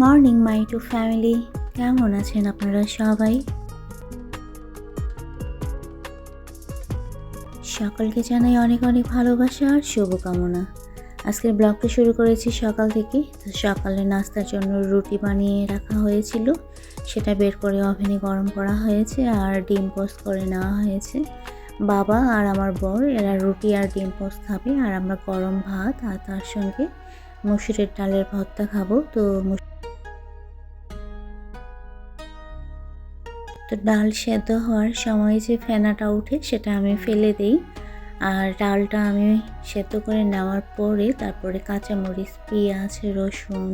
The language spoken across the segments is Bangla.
মর্নিং মাই টু ফ্যামিলি কেমন আছেন আপনারা সবাই? সকলকে জানাই অনেক অনেক ভালোবাসা আর শুভকামনা। আজকের ব্লগটা শুরু করেছি সকাল থেকে। তো সকালে নাস্তার জন্য রুটি বানিয়ে রাখা হয়েছিল। সেটা বের করে ওভেনে গরম করা হয়েছে আর ডিম পোস্ট করে নেওয়া হয়েছে। বাবা আর আমার বর, এরা রুটি আর ডিম পোস্ট খাবে আর আমরা গরম ভাত আর তার সঙ্গে মসুরের ডালের ভর্তা খাব। তো তো ডাল সেদ্ধ হওয়ার সময় যে ফেনাটা উঠে সেটা আমি ফেলে দিই। আর ডালটা আমি সেদ্ধ করে নেওয়ার পরে তারপরে কাঁচামরিচ, পেঁয়াজ, রসুন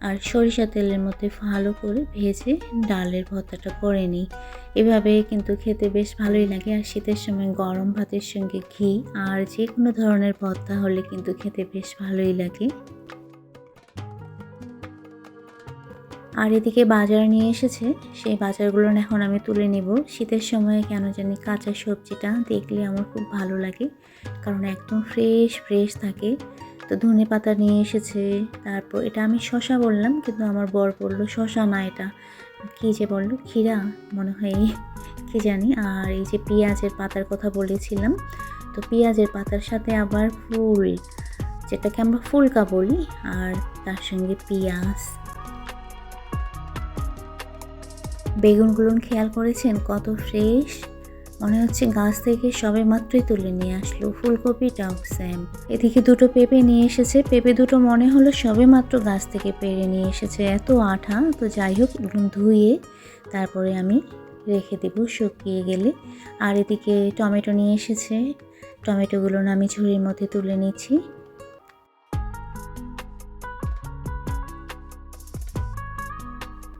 আর সরিষা তেলের মধ্যে ভালো করে ভেজে ডালের ভর্তাটা করে নিই। এভাবে কিন্তু খেতে বেশ ভালোই লাগে আর শীতের সময় গরম ভাতের সঙ্গে ঘি আর যে কোনো ধরনের ভর্তা হলে কিন্তু খেতে বেশ ভালোই লাগে। আর এদিকে বাজার নিয়ে এসেছে। সেই বাজারগুলো এখন আমি তুলে নেব। শীতের সময় কেন জানি কাঁচা সবজিটা দেখলে আমার খুব ভালো লাগে, কারণ একদম ফ্রেশ ফ্রেশ থাকে। তো ধনে পাতা নিয়ে এসেছে, তারপর এটা আমি শশা বললাম, কিন্তু আমার বর বলল শশা না এটা। কী যে বলল? ক্ষীরা, মনে হয় কি জানি। আর এই যে পেঁয়াজের পাতার কথা বলেছিলাম, তো পেঁয়াজের পাতার সাথে আবার ফুল, যেটাকে আমরা ফুলকা বলি, আর তার সঙ্গে পেঁয়াজ বেগুনগুলো খেয়াল করেছেন? কত ফ্রেশ? মনে হচ্ছে গাছ থেকে সবে মাত্রই তুলে নিয়ে আসলো ফুলকপিটাও স্যাম। এদিকে দুটো পেঁপে নিয়ে এসেছে। পেঁপে দুটো মনে হলো সবে মাত্র গাছ থেকে পেরে নিয়ে এসেছে। এত আঠা, তো যাই হোক, এগুলো ধুয়ে তারপরে আমি রেখে দেব শুকিয়ে গেলে। আর এদিকে টমেটো নিয়ে এসেছে। টমেটোগুলো আমি ঝুড়ির মধ্যে তুলে নিচ্ছি।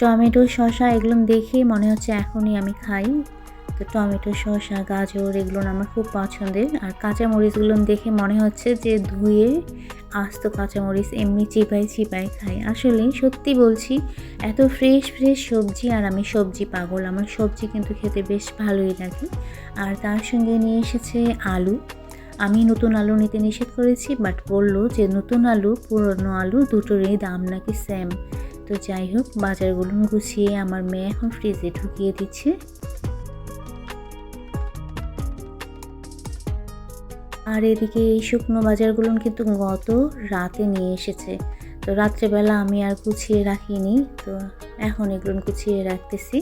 টমেটো, শসা এগুলো দেখে মনে হচ্ছে এখনই আমি খাই। তো টমেটো, শসা, গাজর এগুলো আমার খুব পছন্দের। আর কাঁচামরিচগুলো দেখে মনে হচ্ছে যে ধুয়ে আস্ত কাঁচামরিচ এমনি চিপাই চিপাই খাই। আসলে সত্যি বলছি, এত ফ্রেশ ফ্রেশ সবজি আর আমি সবজি পাগল। আমার সবজি কিন্তু খেতে বেশ ভালোই লাগে। আর তার সঙ্গে নিয়ে এসেছে আলু। আমি নতুন আলু নিতে নিষেধ করেছি বাট বলল যে নতুন আলু, পুরনো আলু, দুটোরই দাম নাকি সেম তো যাই হোক, বাজারগুলো গুছিয়ে আমার মেয়ে এখন ফ্রিজে ঢুকিয়ে দিচ্ছে। আর এদিকে এই শুকনো বাজারগুলো কিন্তু গত রাতে নিয়ে এসেছে। তো রাত্রেবেলা আমি আর গুছিয়ে রাখিনি, তো এখন এগুলো গুছিয়ে রাখতেছি।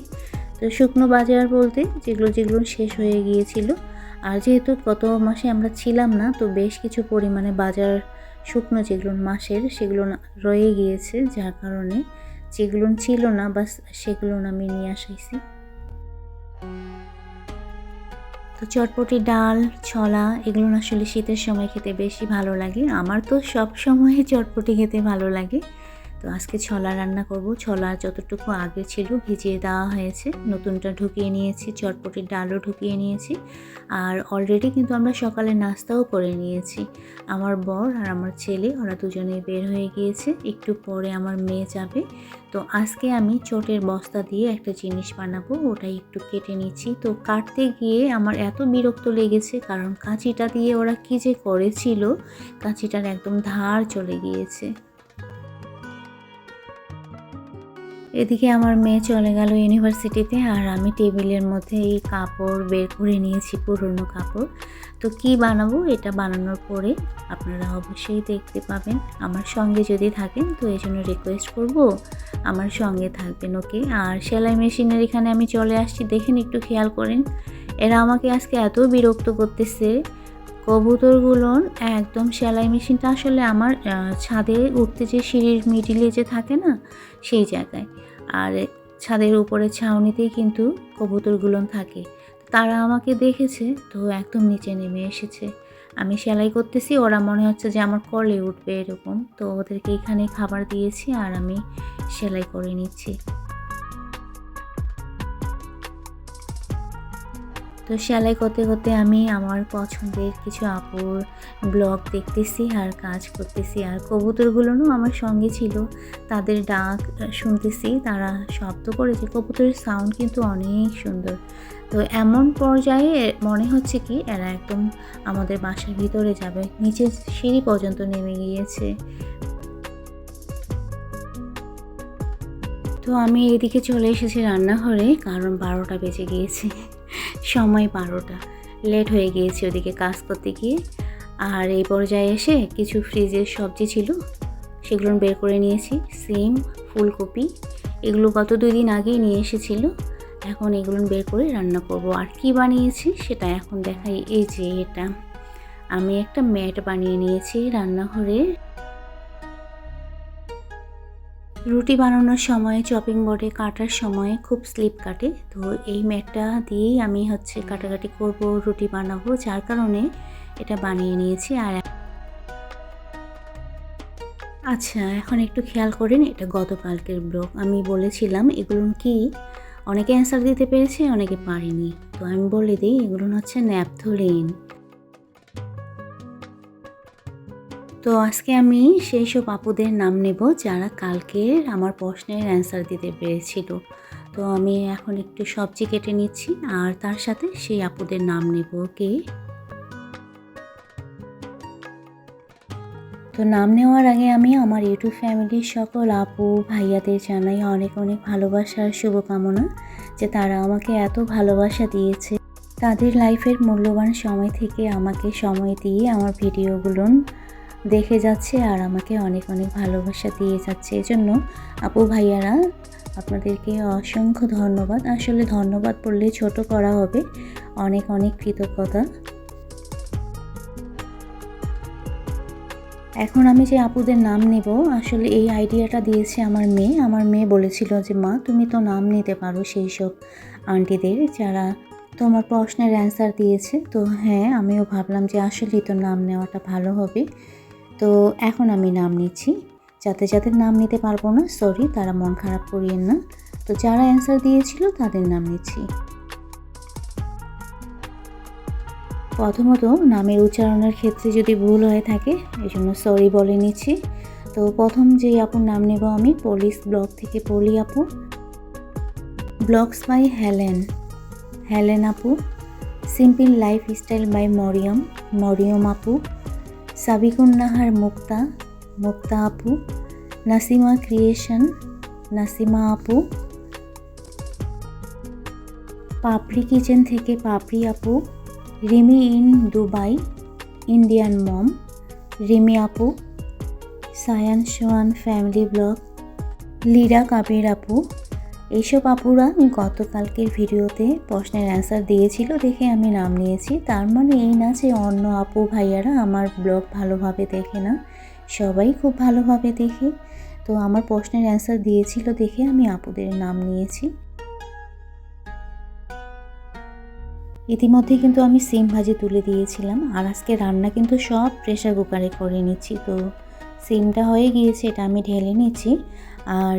তো শুকনো বাজার বলতে যেগুলো যেগুলো শেষ হয়ে গিয়েছিল। আর যেহেতু গত মাসে আমরা ছিলাম না, তো বেশ কিছু পরিমাণে বাজার শুকনো যেগুলো মাসের সেগুলো রয়ে গিয়েছে, যার কারণে যেগুলো ছিল না বা সেগুলো আমি নিয়ে আসাইছি। তো চটপটি ডাল, ছলা, এগুলো আসলে শীতের সময় খেতে বেশি ভালো লাগে। আমার তো সব সময় চটপটি খেতে ভালো লাগে। তো আজকে ছলা রান্না করব। ছলা যতটুকু আগে ছিল ভিজিয়ে দেওয়া হয়েছে। নতুনটা ঢুকিয়ে নিয়েছি, চটপটির ডালও ঢুকিয়ে নিয়েছি। আর অলরেডি কিন্তু আমরা সকালে নাস্তাও করে নিয়েছি। আমার বর আর আমার ছেলে, ওরা দুজনেই বের হয়ে গিয়েছে। একটু পরে আমার মেয়ে যাবে। তো আজকে আমি চটের বস্তা দিয়ে একটা জিনিস বানাবো, ওটাই একটু কেটে নিচ্ছি। তো কাটতে গিয়ে আমার এত বিরক্ত লেগেছে, কারণ কাঁচিটা দিয়ে ওরা কী যে করেছিল, কাঁচিটার একদম ধার চলে গিয়েছে। এদিকে আমার মেয়ে চলে গেল ইউনিভার্সিটিতে আর আমি টেবিলের মধ্যে এই কাপড় বের করে নিয়েছি, পুরনো কাপড়। তো কি বানাবো এটা বানানোর পরে আপনারা অবশ্যই দেখতে পাবেন। আমার সঙ্গে যদি থাকেন তো এই জন্য রিকোয়েস্ট করব, আমার সঙ্গে থাকবেন ওকে আর সেলাই মেশিনের এখানে আমি চলে আসছি, দেখেন একটু খেয়াল করেন। এরা আমাকে আজকে এত বিরক্ত করতেছে। কবুতরগুলো একদম সেলাই মেশিনটা আসলে আমার ছাদে উঠতে যে সিঁড়ির মিডিলে যে থাকে না, সেই জায়গায়। আর ছাদের উপরে ছাউনিতেই কিন্তু কবুতরগুলো থাকে। তারা আমাকে দেখেছে, তো একদম নিচে নেমে এসেছে। আমি সেলাই করতেছি, ওরা মনে হচ্ছে যে আমার কলে উঠবে এরকম। তো ওদেরকে এখানে খাবার দিয়েছি আর আমি সেলাই করে নিচ্ছি। তো সেলাই করতে করতে আমি আমার পছন্দের কিছু আপুর ব্লগ দেখতেছি আর কাজ করতেছি। আর কবুতরগুলোও আমার সঙ্গে ছিল, তাদের ডাক শুনতেছি, তারা শব্দ করেছে। কবুতরের সাউন্ড কিন্তু অনেক সুন্দর। তো এমন পর্যায়ে মনে হচ্ছে কি, এরা একদম আমাদের বাসার ভিতরে যাবে নিচে সিঁড়ি পর্যন্ত নেমে গিয়েছে। তো আমি এদিকে চলে এসেছি রান্নাঘরে, কারণ বারোটা বেজে গিয়েছে। সময় বারোটা। লেট হয়ে গিয়েছে ওদিকে কাজ করতে গিয়ে। আর এই পর্যায়ে এসে কিছু ফ্রিজের সবজি ছিল, সেগুলো বের করে নিয়েছি। সিম ফুলকপি, এগুলো গত দুই দিন আগেই নিয়ে এসেছিল। এখন এগুলো বের করে রান্না করব। আর কি বানিয়েছি সেটা এখন দেখাই। এই যে এটা। আমি একটা ম্যাট বানিয়ে নিয়েছি রান্নাঘরে। রুটি বানানোর সময় চপিং বোর্ডে কাটার সময় খুব স্লিপ কাটে। তো এই ম্যাটটা দিয়েই আমি হচ্ছে কাটাকাটি করব, রুটি বানাবো, যার কারণে এটা বানিয়ে নিয়েছি। আর আচ্ছা এখন একটু খেয়াল করেন, এটা গতকালকের ব্লগ। আমি বলেছিলাম, এগুলো কি অনেকে অ্যান্সার দিতে পেরেছে, অনেকে পারেনি। তো আমি বলে দিই, এগুলো হচ্ছে ন্যাপথলিন। তো আজকে আমি সেই সব আপুদের নাম নেব যারা কালকে আমার প্রশ্নের অ্যান্সার দিতে পেরেছিল। তো আমি এখন একটু সবজি কেটে নিচ্ছি আর তার সাথে সেই আপুদের নাম নেব কে? তো নাম নেওয়ার আগে আমি আমার ইউটিউব ফ্যামিলির সকল আপু, ভাইয়াদের জানাই অনেক অনেক ভালোবাসার শুভকামনা যে তারা আমাকে এত ভালোবাসা দিয়েছে। তাদের লাইফের মূল্যবান সময় থেকে আমাকে সময় দিয়ে আমার ভিডিওগুলো দেখে যাচ্ছে আর আমাকে অনেক অনেক ভালোবাসা দিয়ে যাচ্ছে। এজন্য আপু ভাইয়ারা, আপনাদেরকে অসংখ্য ধন্যবাদ। আসলে ধন্যবাদ বললে ছোট করা হবে। অনেক অনেক কৃতজ্ঞতা। এখন আমি যে আপুদের নাম নেব, আসলে এই আইডিয়াটা দিয়েছে আমার মেয়ে। আমার মেয়ে বলেছিল যে, মা, তুমি তো নাম নিতে পারো সেই সব আন্টিদের যারা তোমার প্রশ্নের অ্যান্সার দিয়েছে। তো হ্যাঁ আমিও ভাবলাম যে আসলেই তো নাম নেওয়াটা ভালো হবে। তো এখন আমি নাম নিচ্ছি। যাতে যাদের নাম নিতে পারব না সরি তারা মন খারাপ করিয়েন না। তো যারা অ্যান্সার দিয়েছিল, তাদের নাম নিচ্ছি। প্রথমত, নামের উচ্চারণের ক্ষেত্রে যদি ভুল হয়ে থাকে এই জন্য সরি বলে নিচ্ছি। তো প্রথম যে আপুর নাম নেব আমি পলিশ ব্লগ থেকে পলি আপু। ব্লগস বাই হেলেন হেলেন আপু। Simple lifestyle by Mariam Mariam আপু। সাবিকুন্নাহার মুক্তা মুক্তা আপু, নাসিমা ক্রিয়েশন, নাসিমা আপু, পাপড়ি কিচেন থেকে পাপড়ি আপু, Rimi in Dubai, Indian mom, Rimi আপু, Sayan swan family blog, Lira Kabir আপু এইসব আপুরা গতকালকের ভিডিওতে প্রশ্নের অ্যান্সার দিয়েছিল দেখে আমি নাম নিয়েছি। তার মানে এই না যে অন্য আপু ভাইয়ারা আমার ব্লগ ভালোভাবে দেখে না, সবাই খুব ভালোভাবে দেখে। তো আমার প্রশ্নের অ্যান্সার দিয়েছিল দেখে আমি আপুদের নাম নিয়েছি। ইতিমধ্যে কিন্তু আমি সিম ভাজি তুলে দিয়েছিলাম আর আজকে রান্না কিন্তু সব প্রেশার কুকারে করে নিচ্ছি। তো সিমটা হয়ে গিয়েছে, এটা আমি ঢেলে নিচ্ছি। আর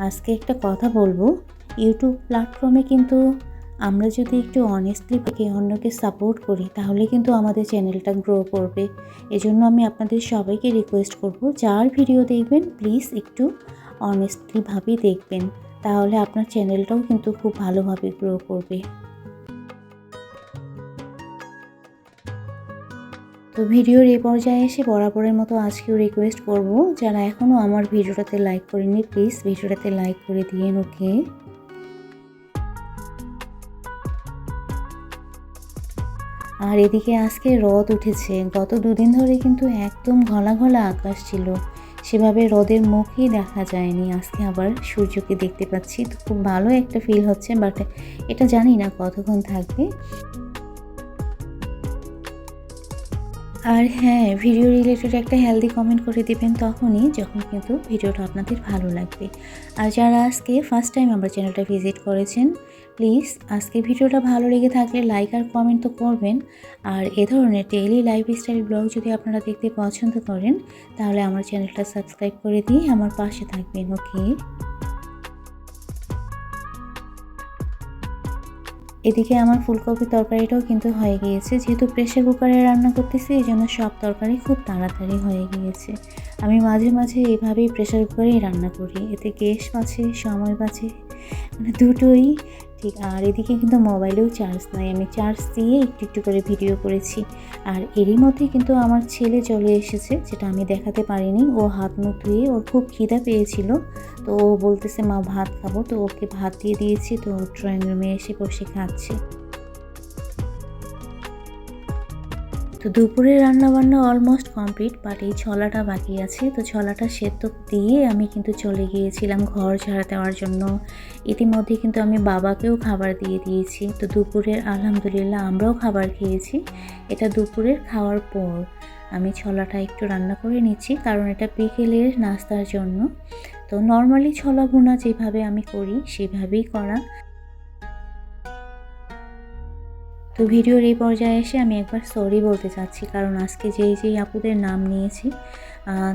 আজকে একটা কথা বলব। ইউটিউব প্ল্যাটফর্মে কিন্তু আমরা যদি একটু অনেস্টলি থেকে অন্যকে সাপোর্ট করি, তাহলে কিন্তু আমাদের চ্যানেলটা গ্রো করবে। এজন্য আমি আপনাদের সবাইকে রিকোয়েস্ট করব, যার ভিডিও দেখবেন প্লিজ একটু অনেস্টলিভাবেই দেখবেন। তাহলে আপনার চ্যানেলটাও কিন্তু খুব ভালোভাবে গ্রো করবে। তো ভিডিওর এই পর্যায়ে এসে বরাবরের মতো আজকেও রিকোয়েস্ট করব, যারা এখনও আমার ভিডিওটাতে লাইক করেনি প্লিজ ভিডিওটাতে লাইক করে দিয়ে ওকে আর এদিকে আজকে রদ উঠেছে। গত দুদিন ধরে কিন্তু একদম ঘলা ঘলা আকাশ ছিল। সেভাবে রদের মুখই দেখা যায়নি। আজকে আবার সূর্যকে দেখতে পাচ্ছি। তো খুব ভালো একটা ফিল হচ্ছে বাট এটা জানি না কতক্ষণ থাকবে। আর হ্যাঁ ভিডিও রিলেটেড একটা হেলদি কমেন্ট করে দিবেন তখনই যখন কিন্তু ভিডিওটা আপনাদের ভালো লাগবে। আর যারা আজকে ফার্স্ট টাইম আমার চ্যানেলটা ভিজিট করেছেন প্লিজ আজকে ভিডিওটা ভালো লেগে থাকলে লাইক আর কমেন্ট তো করবেন। আর এ ধরনের ডেইলি লাইফস্টাইল ব্লগ যদি আপনারা দেখতে পছন্দ করেন, তাহলে আমার চ্যানেলটা সাবস্ক্রাইব করে দিয়ে আমার পাশে থাকবেন ওকে এদিকে আমার ফুলকপি তরকারিটাও কিন্তু হয়ে গিয়েছে। যেহেতু প্রেশার কুকারে রান্না করতেছি এই জন্য সব তরকারি খুব তাড়াতাড়ি হয়ে গিয়েছে। আমি মাঝে মাঝে এইভাবেই প্রেশার কুকারেই রান্না করি। এতে গ্যাস বাঁচে, সময় বাঁচে। মানে দুটোই ঠিক, আর এদিকে কিন্তু মোবাইলেও চার্জ নাই। আমি চার্জ দিয়ে একটু একটু করে ভিডিও করেছি। আর এরই মধ্যে কিন্তু আমার ছেলে চলে এসেছে, যেটা আমি দেখাতে পারিনি। ও হাত মুখ ধুয়ে ওর খুব খিদা পেয়েছিল। তো ও বলতেছে, মা, ভাত খাব। তো ওকে ভাত দিয়ে দিয়েছি, তো ড্রয়িং রুমে এসে বসে খাচ্ছে। তো দুপুরে রান্না বান্না অলমোস্ট কমপ্লিট বাট এই ছলাটা বাকি আছে। তো ছলাটা সেদ্ধ দিয়ে আমি কিন্তু চলে গিয়েছিলাম ঘর ঝাড়া দেওয়ার জন্য। ইতিমধ্যে কিন্তু আমি বাবাকেও খাবার দিয়ে দিয়েছি। তো দুপুরের আলহামদুলিল্লাহ আমরাও খাবার খেয়েছি। এটা দুপুরের খাওয়ার পর আমি ছলাটা একটু রান্না করে নিচ্ছি, কারণ এটা বিকেলের নাস্তার জন্য। তো নর্মালি ছলা ভুনা যেভাবে আমি করি, সেভাবেই করা। তো ভিডিওর এই পর্যায়ে এসে আমি একবার সরি বলতে চাচ্ছি, কারণ আজকে যেই যেই আপুদের নাম নিয়েছি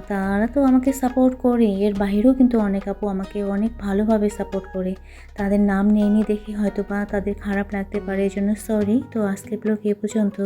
তারা তো আমাকে সাপোর্ট করে, এর বাহিরেও কিন্তু অনেক আপু আমাকে অনেক ভালোভাবে সাপোর্ট করে। তাদের নাম নেয়নি দেখি হয়তো বা তাদের খারাপ লাগতে পারে এই জন্য সরি তো আজকের ব্লগ এ পর্যন্ত।